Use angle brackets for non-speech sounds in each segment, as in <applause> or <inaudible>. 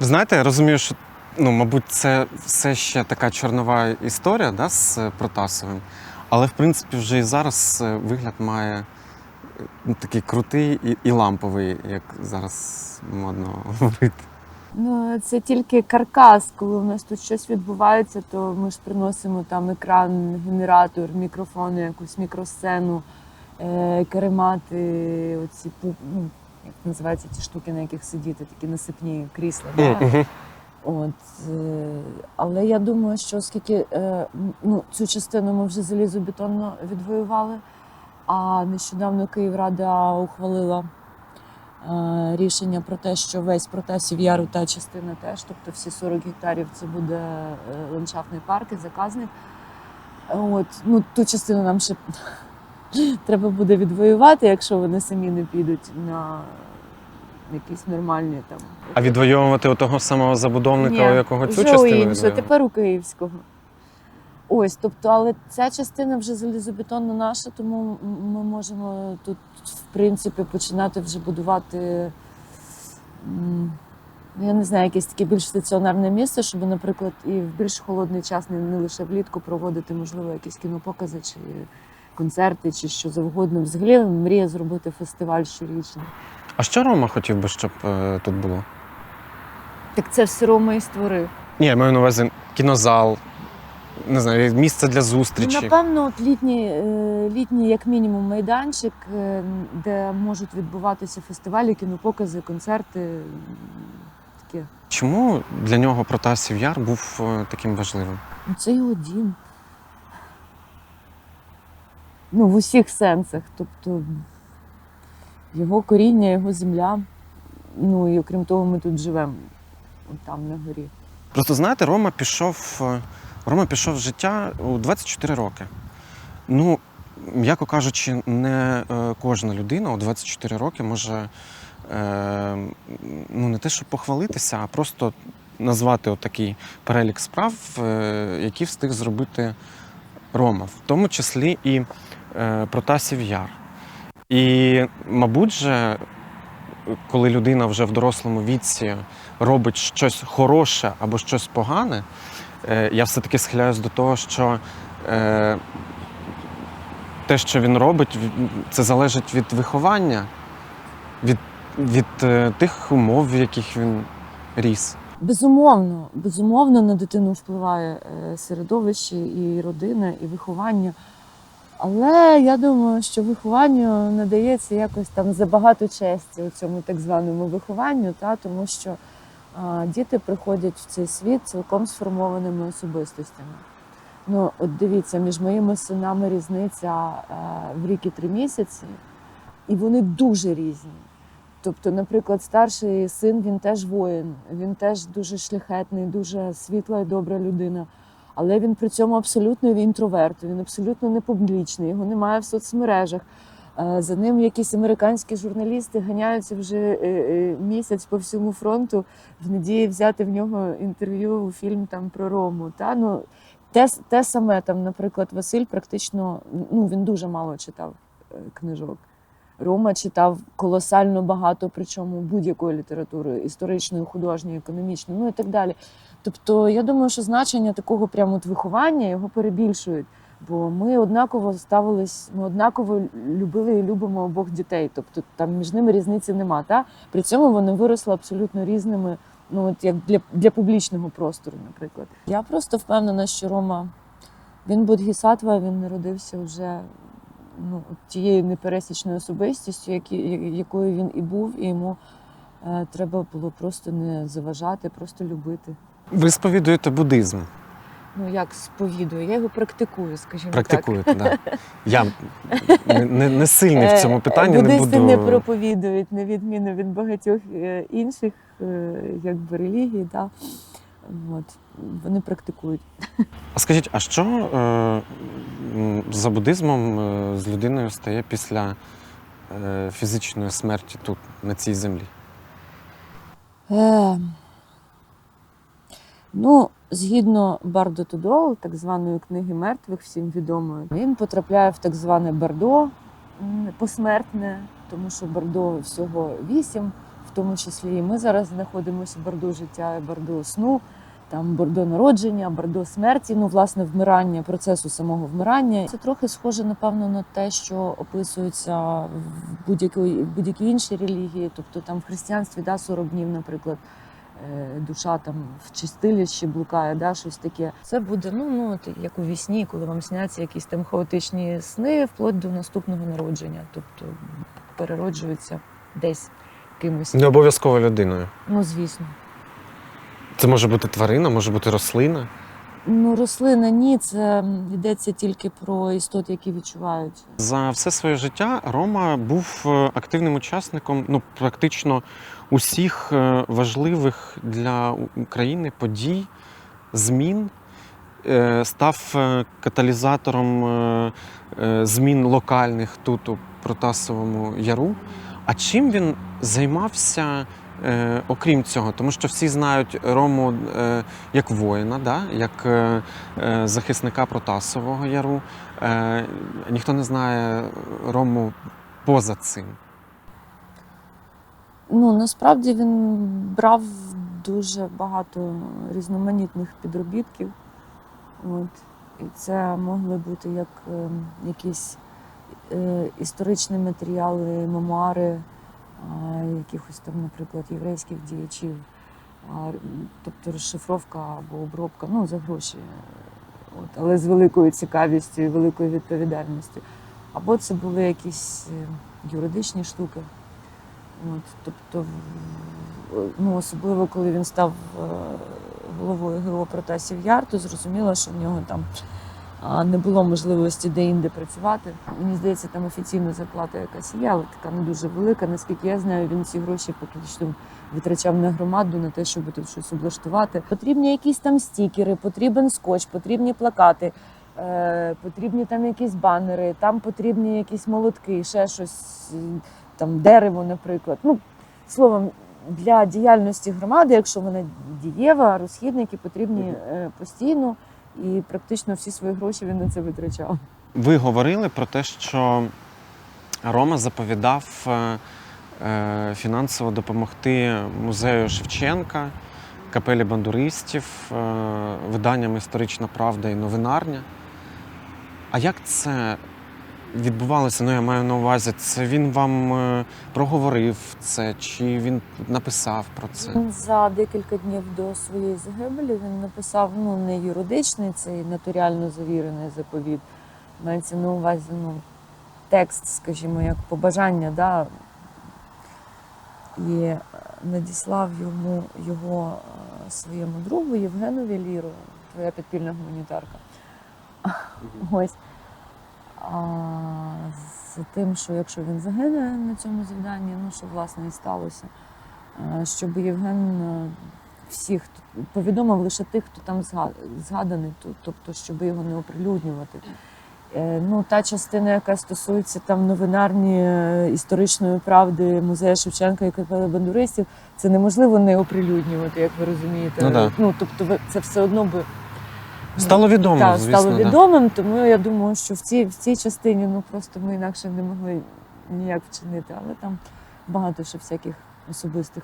Знаєте, я розумію, що ну, мабуть, це все ще така чорнова історія да, з е, Протасовим. Але в принципі вже і зараз е, вигляд має е, ну, такий крутий і, і ламповий, як зараз модно <laughs> говорити. Ну, це тільки каркас. Коли у нас тут щось відбувається, то ми ж приносимо там екран, генератор, мікрофони, якусь мікросцену, е, каремати, оці ну, як називаються ті штуки, на яких сидіти, такі насипні крісла. Да? От, е, але я думаю, що оскільки е, ну, цю частину ми вже залізобетонно відвоювали, а нещодавно Київрада ухвалила е, рішення про те, що весь Протасів Яру та частина теж, тобто всі 40 гектарів це буде ландшафтний парк і заказник. От, ну, ту частину нам ще <gasps> треба буде відвоювати, якщо вони самі не підуть на якісь нормальні там. А відвоювати у того самого забудовника, у якого цю вже у частину відвоювали? тепер у київського. Ось, тобто, але ця частина вже залізобетонна наша, тому ми можемо тут, в принципі, починати вже будувати. м, ну, Я не знаю, якесь таке більш стаціонарне місце, щоб, наприклад, і в більш холодний час не, не лише влітку проводити, можливо, якісь кінопокази чи концерти, чи що завгодно. Взагалі мрія зробити фестиваль щорічний. А що Рома хотів би, щоб е, тут було? Так це все Рома і створив. Ні, я маю на увазі кінозал, не знаю, місце для зустрічі. Ну, напевно, от літній, е, літній, як мінімум, майданчик, е, де можуть відбуватися фестивалі, кінопокази, концерти. Таке. Чому для нього Протасів Яр був е, таким важливим? Ну, Це його дім. Ну, в усіх сенсах. Тобто його коріння, його земля. Ну і окрім того, ми тут живемо, там на горі. Просто знаєте, Рома пішов, е, Рома пішов в життя у 24 роки. Ну, м'яко кажучи, не е, кожна людина у 24 роки може е, ну, не те, щоб похвалитися, а просто назвати отакий перелік справ, які встиг зробити Рома, в тому числі і Протасів Яр. І, мабуть, же, коли людина вже в дорослому віці робить щось хороше або щось погане, е, я все-таки схиляюсь до того, що е, те, що він робить, це залежить від виховання, від, від е, тих умов, в яких він ріс. Безумовно, безумовно, на дитину впливає е, середовище і родина, і виховання. Але я думаю, що вихованню надається якось там забагато честі у цьому так званому вихованню, та, тому що а, діти приходять в цей світ цілком сформованими особистостями. Ну, от дивіться, між моїми синами різниця е, в рік і три місяці, і вони дуже різні. Тобто, наприклад, старший син він теж воїн, він теж дуже шляхетний, дуже світла і добра людина. Але він при цьому абсолютно інтроверт, він абсолютно не публічний, його немає в соцмережах. Е, За ним якісь американські журналісти ганяються вже е, е, місяць по всьому фронту в надії взяти в нього інтерв'ю у фільм там про Рому. Та? Ну, те, те саме, там, наприклад, Василь практично ну, він дуже мало читав книжок. Рома читав колосально багато, причому будь-якої літератури, історичної, художньої, економічної, ну і так далі. Тобто, я думаю, що значення такого прямо от виховання його перебільшують. Бо ми однаково ставились, ми однаково любили і любимо обох дітей. Тобто там між ними різниці нема. Та? При цьому вони виросли абсолютно різними, ну от як для, для публічного простору, наприклад. Я просто впевнена, що Рома він бодгісатва, він народився вже ну, тією непересічною особистістю, які, якою він і був, і йому е, треба було просто не заважати, просто любити. Ви сповідуєте буддизм, Ну як сповідую, я його практикую, скажімо практикуєте, да. Я не, не, не сильний в цьому Е, питанні, не Буддисти буду. не проповідують, на відміну від багатьох е, інших е, якби релігій. Да? От, вони практикують. А скажіть, а що е, за буддизмом з людиною стає після е, фізичної смерті тут, на цій землі? Е, ну, згідно Бардо Тудол, так званої книги мертвих, всім відомої, він потрапляє в так зване Бардо посмертне, тому що Бардо всього вісім в тому числі і ми зараз знаходимося в бордо життя і бордо сну, там бордо народження, бордо смерті, ну, власне, вмирання, процесу самого вмирання. Це трохи схоже, напевно, на те, що описується в будь-якій будь-якій іншій релігії, тобто там в християнстві да, 40 днів, наприклад. Е, Душа там в чистилищі блукає, да, щось таке. Це буде ну, ну от як у вісні, коли вам сняться якісь там хаотичні сни, вплоть до наступного народження. Тобто перероджується десь кимось. Не обов'язково людиною. Ну, звісно. Це може бути тварина, може бути рослина. Ну, рослина ні, це йдеться тільки про істот, які відчувають. За все своє життя Рома був е, активним учасником ну, практично усіх е, важливих для України подій, змін, Е, став каталізатором змін локальних тут у Протасовому Яру. А чим він займався? Е, Окрім цього, тому що всі знають Рому е, як воїна, да? як е, е, захисника Протасового Яру. Е, ніхто не знає Рому поза цим. Ну, насправді він брав дуже багато різноманітних підробітків. От. І це могли бути як е, якісь е, історичні матеріали, мемуари якихось там, наприклад, єврейських діячів, тобто розшифровка або обробка, ну, за гроші, от, але з великою цікавістю і великою відповідальністю. Або це були якісь е, юридичні штуки. От, тобто, ну, особливо коли він став е, головою ГО Протасів Яр, то зрозуміло, що в нього там а, не було можливості де-інде працювати. Мені здається, там офіційна зарплата якась є, але така не дуже велика. Наскільки я знаю, він ці гроші фактично витрачав на громаду, на те, щоб тут щось облаштувати. Потрібні якісь там стікери, потрібен скотч, потрібні плакати. е, Потрібні там якісь банери, там потрібні якісь молотки, ще щось, там дерево, наприклад. Ну, словом, для діяльності громади, якщо вона дієва, розхідники потрібні е, постійно, і практично всі свої гроші він на це витрачав. Ви говорили про те, що Рома заповідав е, е, фінансово допомогти музею Шевченка, капелі бандуристів, е, виданням Історична правда і новинарня. А як це відбувалося? Ну, я маю на увазі, це він вам е, проговорив це, чи він написав про це? Він за декілька днів до своєї загибелі він написав ну не юридичний, цей нотаріально завірений заповіт. Мається на увазі ну, текст, скажімо, як побажання, да, і е, надіслав йому його е, своєму другу Євгенові Ліру, твоя підпільна гуманітарка. Ось. З тим, що якщо він загине на цьому завданні, ну що власне і сталося, е, щоб Євген е, всіх повідомив лише тих, хто там зга- згаданий, тобто, щоб його не оприлюднювати. Е, Ну, та частина, яка стосується там новинарні історичної правди музею Шевченка і капели бандуристів, це неможливо не оприлюднювати, як ви розумієте. Ну да. ну тобто, це все одно би Стало відомо, так, звісно. стало да. відомим, тому я думаю, що в цій, в цій частині ну просто ми інакше не могли ніяк вчинити, але там багато ще всяких особистих.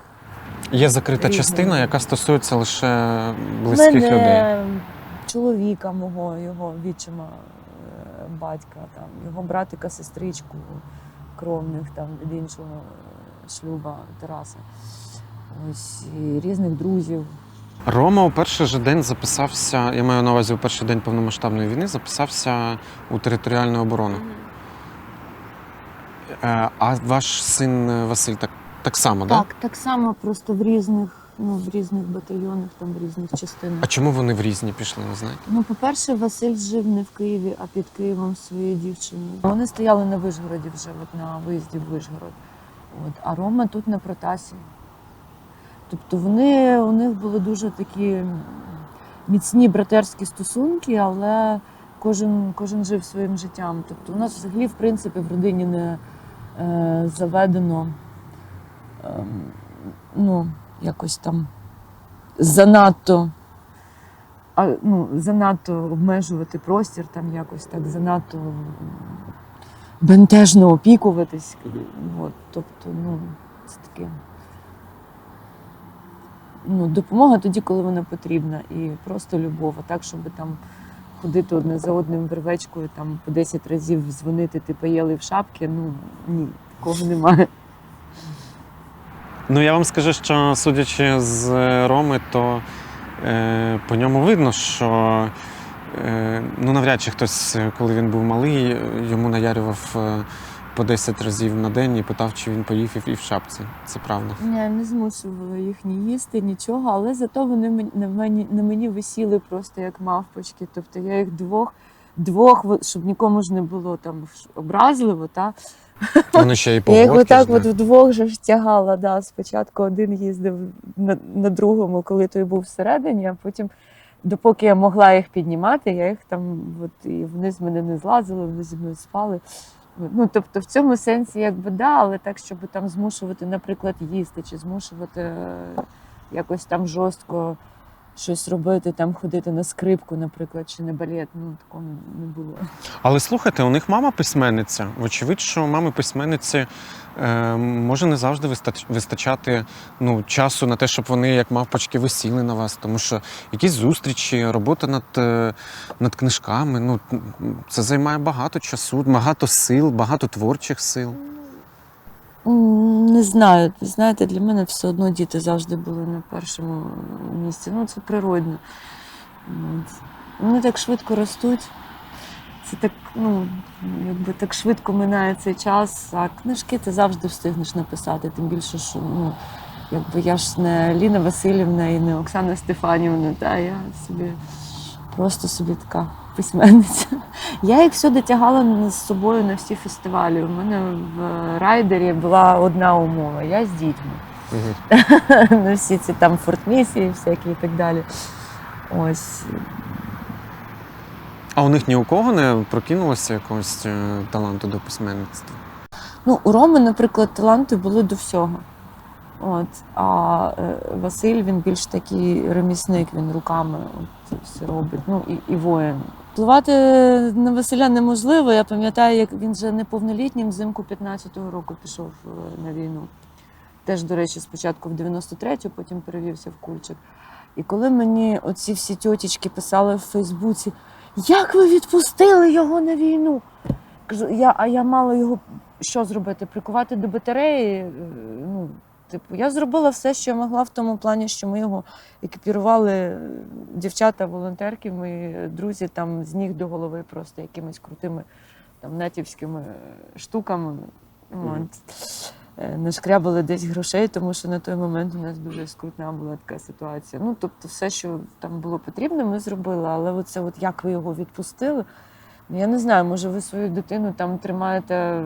Є закрита Різного. частина, яка стосується лише близьких Мене, людей. чоловіка мого, його відчима е, батька, там, його братика, сестричку кровних там, від іншого шлюба Тараса. Ось і різних друзів. Рома у перший же день записався, я маю на увазі у перший день повномасштабної війни, записався у територіальну оборону. Е, А ваш син е, Василь так, так само, так? Так, так само просто в різних, ну, в різних батальйонах, там в різних частинах. А чому вони в різні пішли, не знаєте? Ну, по-перше, Василь жив не в Києві, а під Києвом своєю дівчиною. Вони стояли на Вишгороді вже, от на виїзді в Вишгород. От, а Рома тут на Протасі. Тобто вони, у них були дуже такі міцні братерські стосунки, але кожен, кожен жив своїм життям. Тобто у нас взагалі, в принципі, в родині не е, заведено ем, ну, якось там занадто а, ну, занадто обмежувати простір, там якось так занадто бентежно опікуватись. От, тобто, ну, це таке ну, допомога тоді, коли вона потрібна, і просто любов, а так, щоб там ходити одне за одним вервечкою, там по 10 разів дзвонити, ти поїли в шапки. Ну ні, такого немає. Ну я вам скажу, що судячи з Роми, то е, по ньому видно, що е, ну, навряд чи хтось, е, коли він був малий, е, йому наярював е, по 10 разів на день і питав, чи він поїв і в- шапці. Це правда. Я не змушувала їх ні їсти, нічого, але зато вони на мені, на мені висіли просто як мавпочки. Тобто я їх двох, двох, щоб нікому ж не було там образливо, та Вони ще й <laughs> я їх отак от вдвох же ж тягала. Да. Спочатку один їздив на, на другому, коли той був всередині, а потім, допоки я могла їх піднімати, я їх там, от, і вони з мене не злазили, вони зі мною спали. Ну, тобто, в цьому сенсі, якби да, але так, щоб там змушувати, наприклад, їсти, чи змушувати е, якось там жорстко щось робити, там ходити на скрипку, наприклад, чи на балет, ну такого не було. Але слухайте, у них мама письменниця. Вочевидь, що мами письменниці е, може не завжди вистачати ну, часу на те, щоб вони як мавпочки висіли на вас. Тому що якісь зустрічі, робота над, е, над книжками, ну, це займає багато часу, багато сил, багато творчих сил. Не знаю. Знаєте, для мене все одно діти завжди були на першому місці. Ну, це природно. Вони так швидко ростуть. Це так, ну, якби так швидко минає цей час, а книжки ти завжди встигнеш написати. Тим більше, що ну, якби я ж не Ліна Васильівна і не Оксана Стефанівна, та я собі просто собі така письменниця. Я їх всюди тягала з собою на всі фестивалі. У мене в райдері була одна умова: я з дітьми. <laughs> на всі ці там фортмісії, всякі і так далі. Ось. А у них ні у кого не прокинулося якогось е, таланту до письменництва. Ну, у Роми, наприклад, таланти були до всього. От. А е, Василь він більш такий ремісник, він руками це все робить. Ну і, і воїн. Впливати на Василя неможливо. Я пам'ятаю, як він вже неповнолітнім взимку 15-го року пішов е, на війну. Теж, до речі, спочатку в 93-ю, потім перевівся в Кульчик. І коли мені оці всі тьотічки писали в Фейсбуці, як ви відпустили його на війну? Кажу, я, а я мала його що зробити? Прикувати до батареї? Е, Ну, типу, я зробила все, що я могла в тому плані, що ми його екіпірували, е, дівчата, волонтерки, мої друзі там з ніг до голови просто якимись крутими там натівськими е, штуками. От. Е, Нашкрябали десь грошей, тому що на той момент у нас дуже скрутна була така ситуація. Ну, тобто, все, що там було потрібно, ми зробили. Але оце, от як ви його відпустили, Ну, Я не знаю, може, ви свою дитину там тримаєте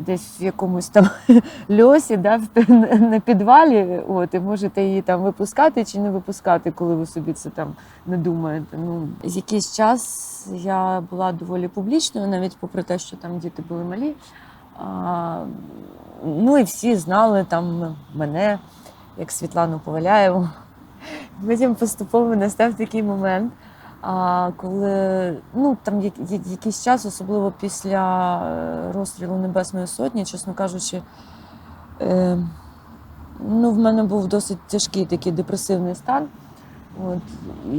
десь в якомусь там <laughs> льосі, да, на підвалі, от, і можете її там випускати чи не випускати, коли ви собі це там не думаєте. Ну, якийсь час я була доволі публічною, навіть попри те, що там діти були малі. А, ну і всі знали там мене, як Світлану Поваляєву. Потім поступово настав такий момент. А коли ну там я- якийсь час, особливо після е, розстрілу Небесної Сотні, чесно кажучи, е, ну, в мене був досить тяжкий такий депресивний стан. От, і,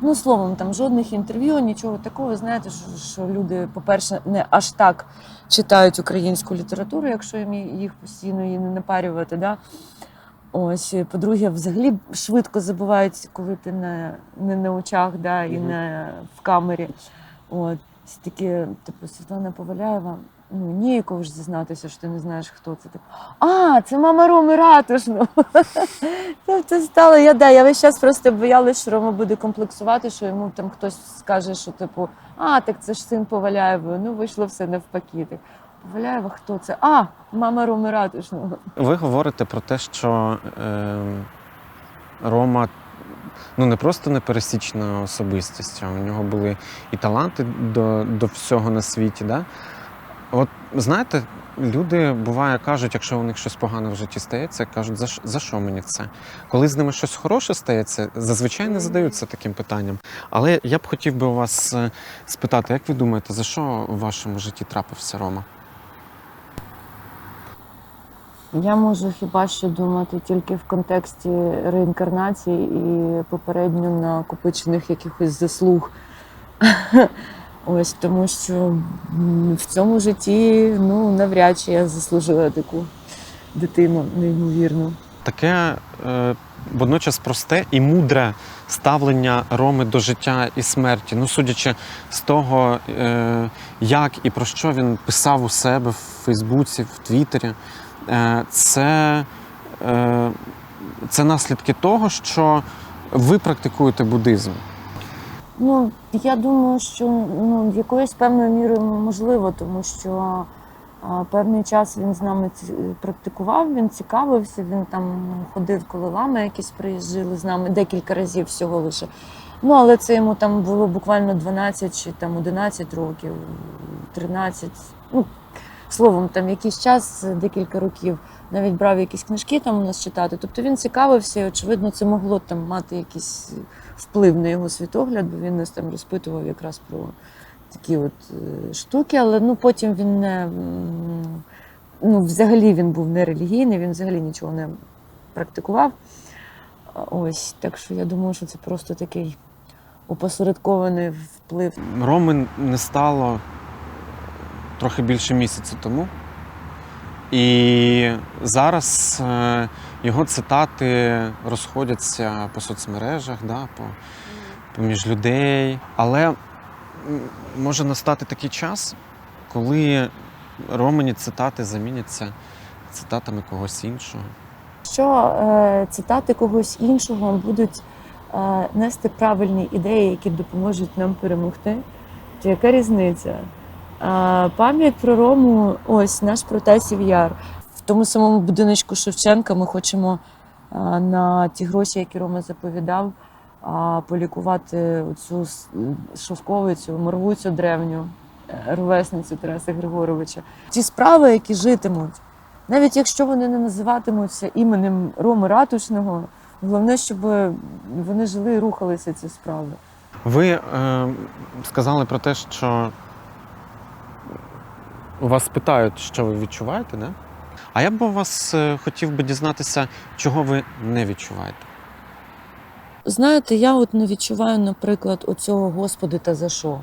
ну, словом, там жодних інтерв'ю, нічого такого. Знаєте, що, що люди, по-перше, не аж так читають українську літературу, якщо їм їх постійно її не напарювати. Да? Ось, по-друге, взагалі швидко забувають, коли ти не, не на очах, да, і не в камері. От, такі, типу, Світлана Поваляєва, ну, ніякого ж зізнатися, що ти не знаєш, хто це. Так, а, це мама Роми Ратушну. <laughs> Тобто стало, я, да, я весь час просто боялась, що Рома буде комплексувати, що йому там хтось скаже, що типу, а, так це ж син Поваляєвої. Ну, вийшло все навпаки. Так, Поваляєва, хто це? А, мама Роми Ратушного. Ви говорите про те, що е, Рома ну, не просто непересічна особистість, а у нього були і таланти до, до всього на світі. Да? От знаєте, люди буває кажуть, якщо у них щось погане в житті стається, кажуть, за, за що мені це? Коли з ними щось хороше стається, зазвичай не задаються таким питанням. Але я б хотів би у вас е, спитати, як ви думаєте, за що в вашому житті трапився Рома? Я можу хіба що думати тільки в контексті реінкарнації і попередньо накопичених якихось заслуг. <laughs> Ось тому що в цьому житті ну, навряд чи я заслужила таку дитину неймовірну. Таке е, водночас просте і мудре ставлення Роми до життя і смерті. Ну, судячи з того, е, як і про що він писав у себе в Фейсбуці, в Твіттері, це, е, це наслідки того, що ви практикуєте буддизм. Ну, я думаю, що ну, якоюсь певною мірою можливо, тому що а, певний час він з нами практикував, він цікавився, він там ходив, коли лами якісь приїжджали з нами декілька разів всього лише. Ну, але це йому там було буквально 12 чи там 11 років, 13. Ну, словом, там якийсь час, декілька років, навіть брав якісь книжки там у нас читати. Тобто він цікавився, і очевидно, це могло там мати якийсь вплив на його світогляд, бо він нас там розпитував якраз про такі от е, штуки, але ну потім він не ну, взагалі він був не релігійний, він взагалі нічого не практикував. Ось, так що я думаю, що це просто такий опосередкований вплив. Роми не стало трохи більше місяця тому. І зараз е, його цитати розходяться по соцмережах, да, по, поміж людей. Але може настати такий час, коли Романі цитати заміняться цитатами когось іншого. Що е, цитати когось іншого будуть е, нести правильні ідеї, які допоможуть нам перемогти, то яка різниця? Пам'ять про Рому, ось наш Протасів Яр. В тому самому будиночку Шевченка ми хочемо на ті гроші, які Рома заповідав, полікувати цю шовковицю, морвуцю древню, е, ровесницю Тараса Григоровича. Ті справи, які житимуть. Навіть якщо вони не називатимуться іменем Роми Ратушного, головне, щоб вони жили і рухалися ці справи. Ви е, сказали про те, що вас питають, що ви відчуваєте, не? А я б у вас е, хотів би дізнатися, чого ви не відчуваєте. Знаєте, я от не відчуваю, наприклад, оцього Господи та за що.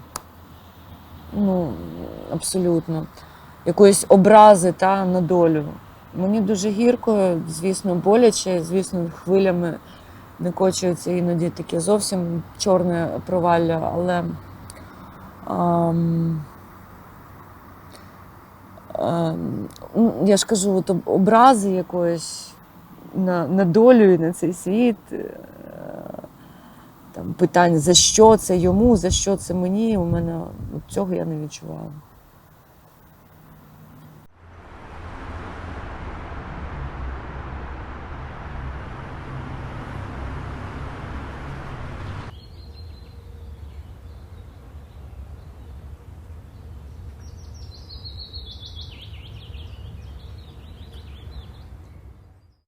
Ну, абсолютно. Якоїсь образи та на долю. Мені дуже гірко, звісно, боляче, звісно, хвилями накочується іноді таке зовсім чорне провалля, але ам, я ж кажу, от образи якоїсь на, на долю і на цей світ. е, Там питання, за що це йому, за що це мені, у мене от цього я не відчуваю.